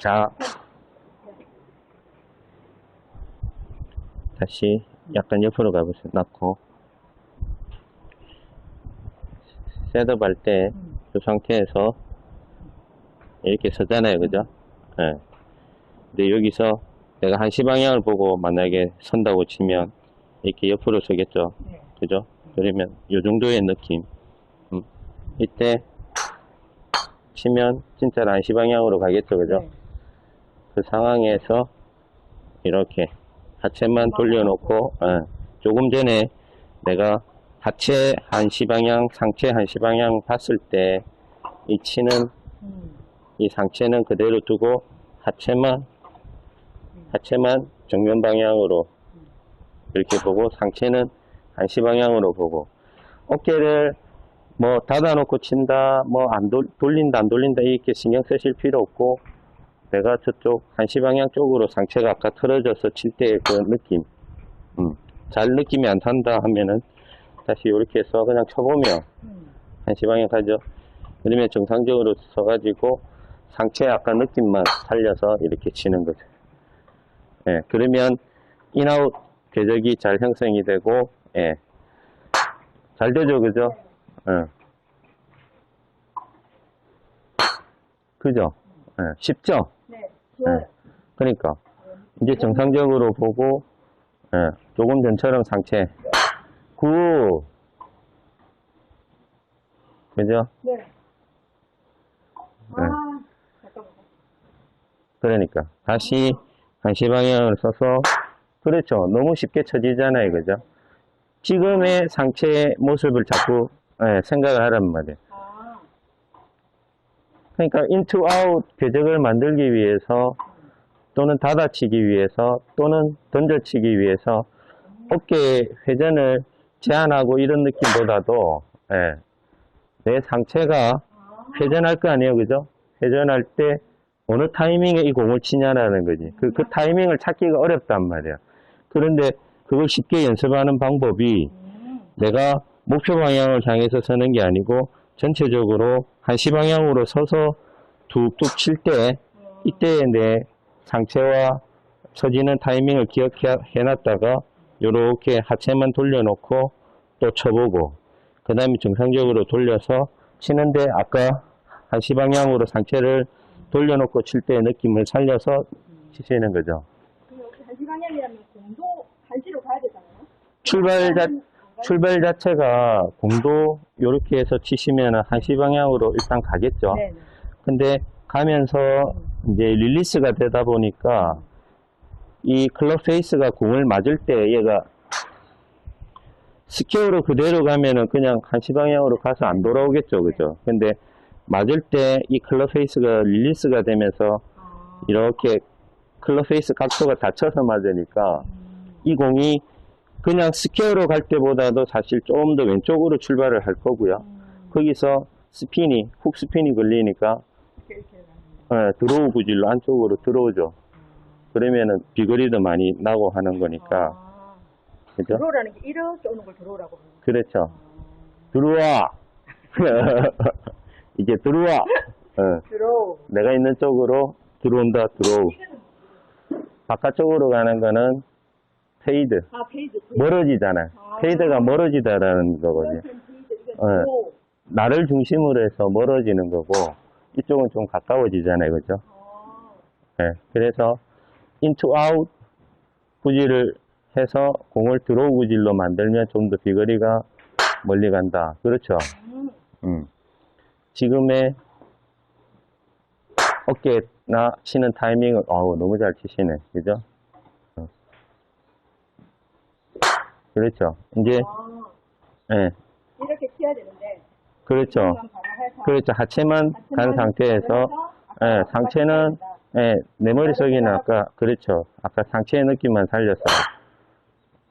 자. 다시 약간 옆으로 가보세요. 넣고. 셋업 할 때, 이 상태에서 이렇게 서잖아요. 그죠? 예. 근데 여기서 내가 한시 방향을 보고 만약에 선다고 치면 이렇게 옆으로 서겠죠. 네. 그죠? 그러면 이 정도의 느낌. 음. 이때 치면 진짜 한시 방향으로 가겠죠. 그죠? 네. 그 상황에서 이렇게 하체만 돌려놓고 어, 조금 전에 내가 하체 한시 방향, 상체 한시 방향 봤을 때 이 치는 음. 이 상체는 그대로 두고 하체만 하체만 정면 방향으로 이렇게 보고 상체는 한시 방향으로 보고 어깨를 뭐 닫아놓고 친다 뭐 안 돌린다 안 돌린다 이렇게 신경 쓰실 필요 없고 내가 저쪽 한시 방향 쪽으로 상체가 아까 틀어져서 칠때그 느낌. 음, 잘 느낌이 안 산다 하면은 다시 이렇게 해서 그냥 쳐보면 음. 한시 방향 가죠. 그러면 정상적으로 서가지고 상체 아까 느낌만 살려서 이렇게 치는 거죠. 예, 그러면 인아웃 궤적이 잘 형성이 되고 예, 잘 되죠 그죠? 예. 그죠? 예, 쉽죠 네. 좋아요. 그러니까 이제 정상적으로 보고 예, 조금 전처럼 상체 굿 그죠 네. 네. 아, 잠깐만. 그러니까 다시 한시 방향을 써서 그렇죠 너무 쉽게 쳐지잖아요 그죠 지금의 상체의 모습을 자꾸 예, 생각을 하란 말이에요 아, 그러니까 인투 아웃 궤적을 만들기 위해서 또는 닫아치기 위해서 또는 던져치기 위해서 어깨 회전을 제한하고 이런 느낌보다도 예, 내 상체가 아, 회전할 거 아니에요 그죠 회전할 때 어느 타이밍에 이 공을 치냐라는 거지 그, 그 타이밍을 찾기가 어렵단 말이야 그런데 그걸 쉽게 연습하는 방법이 음. 내가 목표 방향을 향해서 서는 게 아니고 전체적으로 한시 방향으로 서서 툭툭 칠 때 이때의 내 상체와 서지는 타이밍을 기억해 놨다가 요렇게 하체만 돌려놓고 또 쳐보고 그 다음에 정상적으로 돌려서 치는데 아까 한시 방향으로 상체를 돌려놓고 칠 때의 느낌을 살려서 치시는 거죠 여기 한시 방향이라면 공도 한시로 가야 되잖아요. 출발 자? 출발 자체가 공도 이렇게 해서 치시면 한시 방향으로 일단 가겠죠. 네. 네. 근데 가면서 이제 릴리스가 되다 보니까 이 클럽 페이스가 공을 맞을 때 얘가 스퀘어로 그대로 가면은 그냥 한시 방향으로 가서 안 돌아오겠죠. 그죠? 근데 맞을 때 이 클럽 페이스가 릴리스가 되면서 아, 이렇게 클럽 페이스 각도가 닫혀서 맞으니까 음. 이 공이 그냥 스퀘어로 갈 때보다도 사실 조금 더 왼쪽으로 출발을 할 거고요. 음. 거기서 스핀이, 훅 스핀이 걸리니까 어, 드로우 구질로 안쪽으로 들어오죠. 그러면은 비거리도 많이 나고 하는 거니까. 아, 그죠? 들어오라는 게 이렇게 오는 걸 들어오라고. 그렇죠. 들어와! 이제 들어와! 어, 들어오. 내가 있는 쪽으로 들어온다, 들어오. 바깥쪽으로 가는 거는 페이드. 아, 페이드. 페이드. 멀어지잖아. 아. 페이드가 멀어지다라는 거거든요. 이건 어. 들어오. 나를 중심으로 해서 멀어지는 거고, 이쪽은 좀 가까워지잖아요. 그죠? 아, 네, 그래서 인투 아웃 구질을 해서 공을 드로우 구질로 만들면 좀 더 비거리가 멀리 간다. 그렇죠. 음. 음. 지금의 어깨나 치는 타이밍을 어우 너무 잘 치시네. 그죠? 그렇죠. 이제 아, 예. 이렇게 치야 되는데. 그렇죠. 그렇죠. 하체만 간 상태에서 아까 예, 상체는 예, 내 머릿속에는 아까 그렇죠. 아까 상체의 느낌만 살려서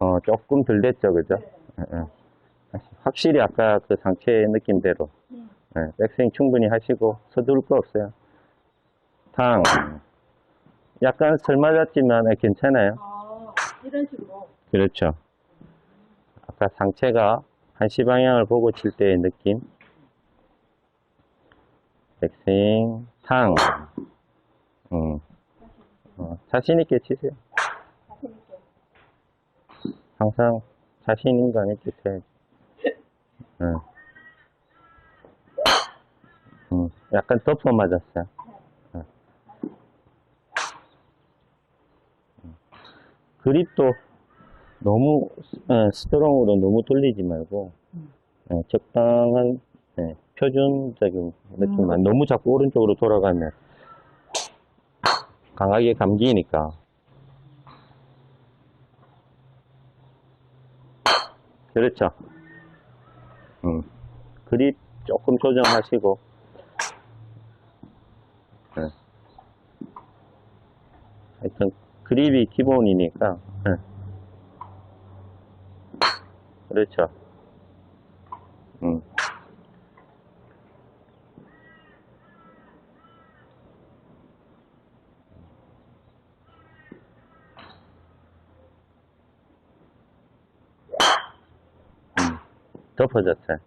어, 조금 덜 됐죠. 그죠? 예, 예. 확실히 아까 그 상체의 느낌대로 음. 예, 백스윙 충분히 하시고 서두를 거 없어요. 탕. 약간 설 맞았지만 예, 괜찮아요. 아, 이런 식으로. 그렇죠. 아까 상체가 한시 방향을 보고 칠 때의 느낌. 백스윙, 탕. 음. 어, 자신있게 치세요. 항상 자신인간 있게 쳐야지. 응. 음, 약간 덮어 맞았어요. 응. 음. 그립도 너무 어, 스트롱으로 너무 돌리지 말고 어, 적당한 예, 표준적인 느낌만 너무 자꾸 오른쪽으로 돌아가면 강하게 감기니까 그렇죠. 음, 그립 조금 조정하시고 예. 하여튼 그립이 기본이니까 예. 그렇죠. 음. 음. 덮어졌어요.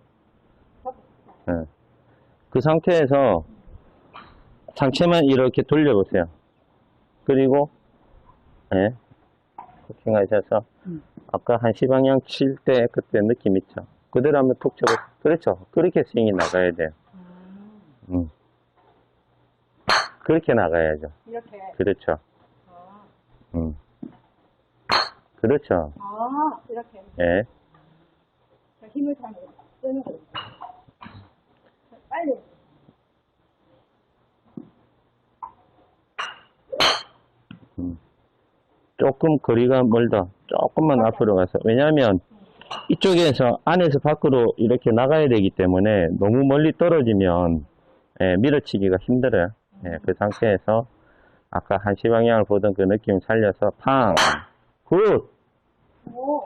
예. 그 상태에서 상체만 이렇게 돌려보세요. 그리고 예, 코킹 하셔서 음. 아까 한시 방향 칠 때 그때 느낌 있죠? 그대로 한번 툭 쳐보 그렇죠. 그렇게 스윙이 나가야 돼요. 음. 그렇게 나가야죠. 이렇게. 그렇죠. 아, 음. 그렇죠. 아 이렇게. 예. 자, 힘을 잘 쓰는. 빨리. 조금 거리가 멀다. 조금만 앞으로 가서. 왜냐하면 이쪽에서 안에서 밖으로 이렇게 나가야 되기 때문에 너무 멀리 떨어지면 예, 밀어치기가 힘들어요. 예, 그 상태에서 아까 한시 방향을 보던 그 느낌 살려서 팡! 굿! 오.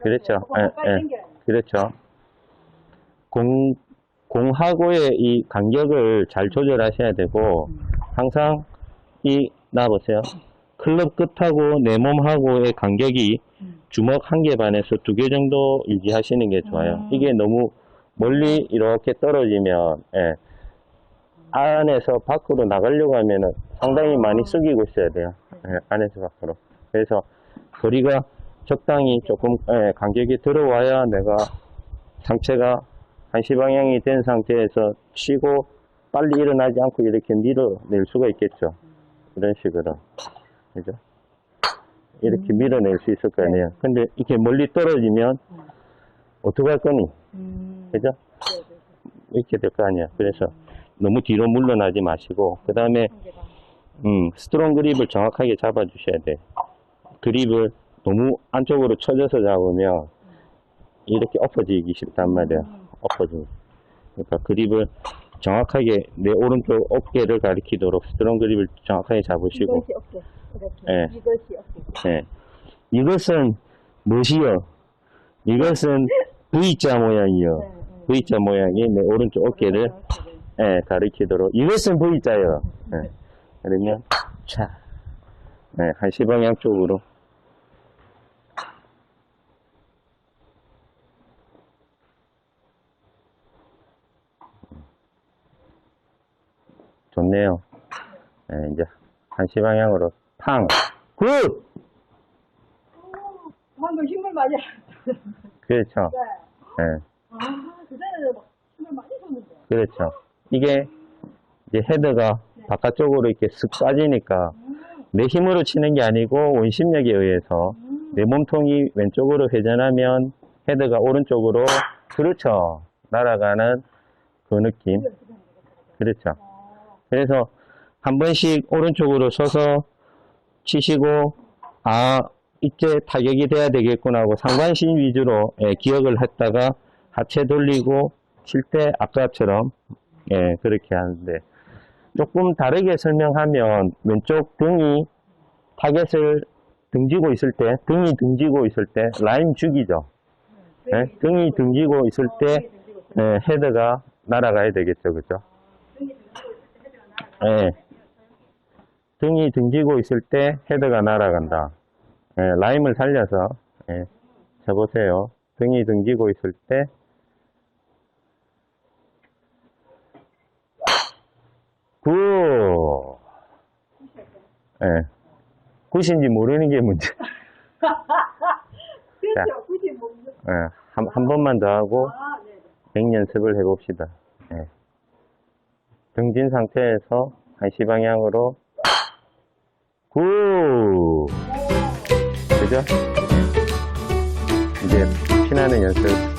그렇죠. 예, 예. 그렇죠. 공, 공하고의 이 간격을 잘 조절하셔야 되고, 항상 이, 나 보세요. 클럽 끝하고 내 몸하고의 간격이 음. 주먹 한 개 반에서 두 개 정도 유지하시는 게 좋아요. 음. 이게 너무 멀리 이렇게 떨어지면, 예, 안에서 밖으로 나가려고 하면은 상당히 많이 숙이고 있어야 돼요. 예, 안에서 밖으로. 그래서 거리가 적당히 조금, 예, 간격이 들어와야 내가 상체가 한시 방향이 된 상태에서 치고 빨리 일어나지 않고 이렇게 밀어낼 수가 있겠죠. 이런 식으로. 그죠? 이렇게 밀어낼 수 있을 거 아니에요. 근데 이렇게 멀리 떨어지면 어떡할 거니? 음. 그죠? 네, 네, 네. 이렇게 될 거 아니야. 그래서 너무 뒤로 물러나지 마시고, 그 다음에. 음, 스트롱 그립을 정확하게 잡아주셔야 돼. 그립을 너무 안쪽으로 쳐져서 잡으면 이렇게 엎어지기 쉽단 말이야. 음. 엎어지기. 그러니까 그립을 정확하게 내 오른쪽 어깨를 가리키도록 스트롱 그립을 정확하게 잡으시고, 이것이 어깨. 예. 이것이 어깨. 예. 이것은 무엇이요? 이것은 V자 모양이요. 네, 네. V자 모양이 내 오른쪽 어깨를 예, 가리키도록. 이것은 V자요. 예. 그러면, 차. 네, 한시 방향 쪽으로. 좋네요. 네, 이제 한시 방향으로 팡. 굿! 방금 힘을 많이. 그렇죠. 네. 예. 아, 그전에는 막 힘을 많이 줬는데. 그렇죠. 이게 이제 헤드가 바깥쪽으로 이렇게 쓱 빠지니까 음, 내 힘으로 치는 게 아니고 원심력에 의해서 음. 내 몸통이 왼쪽으로 회전하면 헤드가 오른쪽으로 그렇죠. 날아가는 그 느낌. 그렇죠. 아, 그래서 한 번씩 오른쪽으로 서서 치시고 아 이제 타격이 돼야 되겠구나 하고 상반신 위주로 예, 기억을 했다가 하체 돌리고 칠 때 아까처럼 예, 그렇게 하는데 조금 다르게 설명하면 왼쪽 등이 타겟을 등지고 있을 때 등이 등지고 있을 때 라인 죽이죠. 예, 등이 등지고 있을 때 예, 헤드가 날아가야 되겠죠, 그죠? 예. 등이 등지고 있을 때 헤드가 날아간다. 예, 라임을 살려서 예, 쳐보세요. 등이 등지고 있을 때 굿! 예. 굿인지 모르는 게 문제. 그렇죠. 굳이 뭐. 예. 한, 한 번만 더 하고 아, 네. 백 연습을 해봅시다. 예. 등진 상태에서 한시 방향으로 굿! 그죠? 이제 피나는 연습